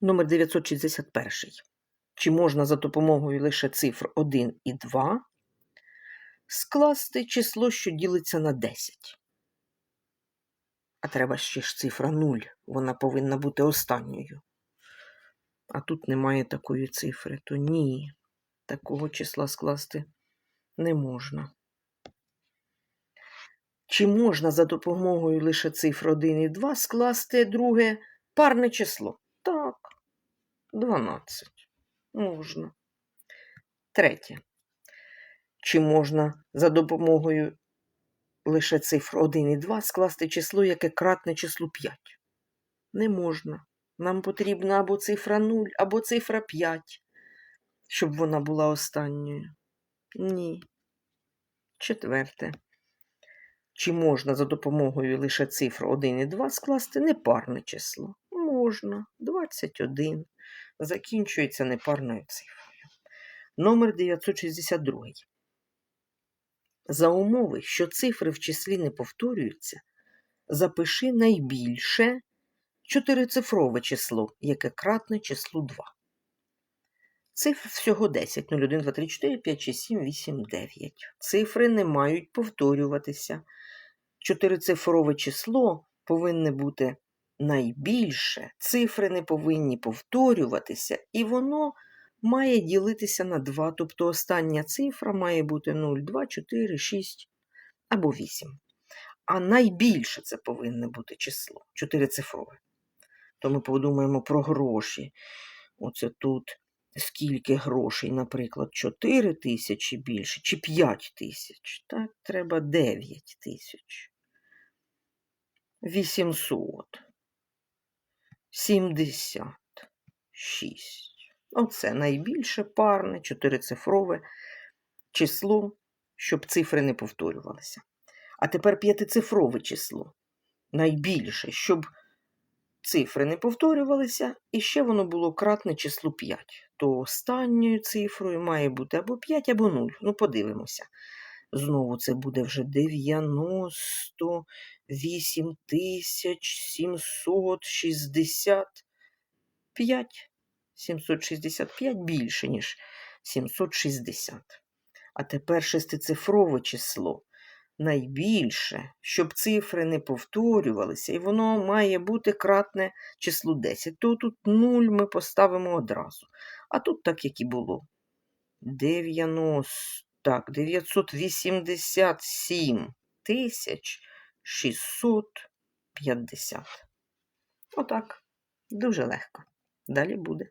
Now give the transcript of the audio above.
Номер 961. Чи можна за допомогою лише цифр 1 і 2 скласти число, що ділиться на 10? А треба ще ж цифра 0. Вона повинна бути останньою. А тут немає такої цифри, то ні. Такого числа скласти не можна. Чи можна за допомогою лише цифр 1 і 2 скласти друге парне число? Так. 12. Можна. Третє. Чи можна за допомогою лише цифр 1 і 2 скласти число, яке кратне числу 5? Не можна. Нам потрібна або цифра 0, або цифра 5, щоб вона була останньою. Ні. Четверте. Чи можна за допомогою лише цифр 1 і 2 скласти непарне число? Можна. 21. Закінчується непарною цифрою. Номер 962. За умови, що цифри в числі не повторюються, запиши найбільше чотирицифрове число, яке кратне числу 2. Цифр всього 10. 0, 1, 2, 3, 4, 5, 6, 7, 8, 9. Цифри не мають повторюватися. Чотирицифрове число повинне бути найбільше, цифри не повинні повторюватися, і воно має ділитися на 2. Тобто остання цифра має бути 0, 2, 4, 6 або 8. А найбільше це повинне бути число чотирицифрове. То ми подумаємо про гроші. Оце тут скільки грошей, наприклад, 4 тисячі більше чи 5 тисяч. Так, треба 9 тисяч. 800. 76. Оце найбільше парне, чотирицифрове число, щоб цифри не повторювалися. А тепер п'ятицифрове число. Найбільше, щоб цифри не повторювалися, і ще воно було кратне числу 5. То останньою цифрою має бути або 5, або 0. Ну, подивимося. Знову це буде вже 98 765. 765 більше, ніж 760. А тепер шестицифрове число. Найбільше, щоб цифри не повторювалися, і воно має бути кратне числу 10. То тут 0 ми поставимо одразу. А тут так, як і було. 90, так, 987 тисяч 650. Отак. Дуже легко. Далі буде.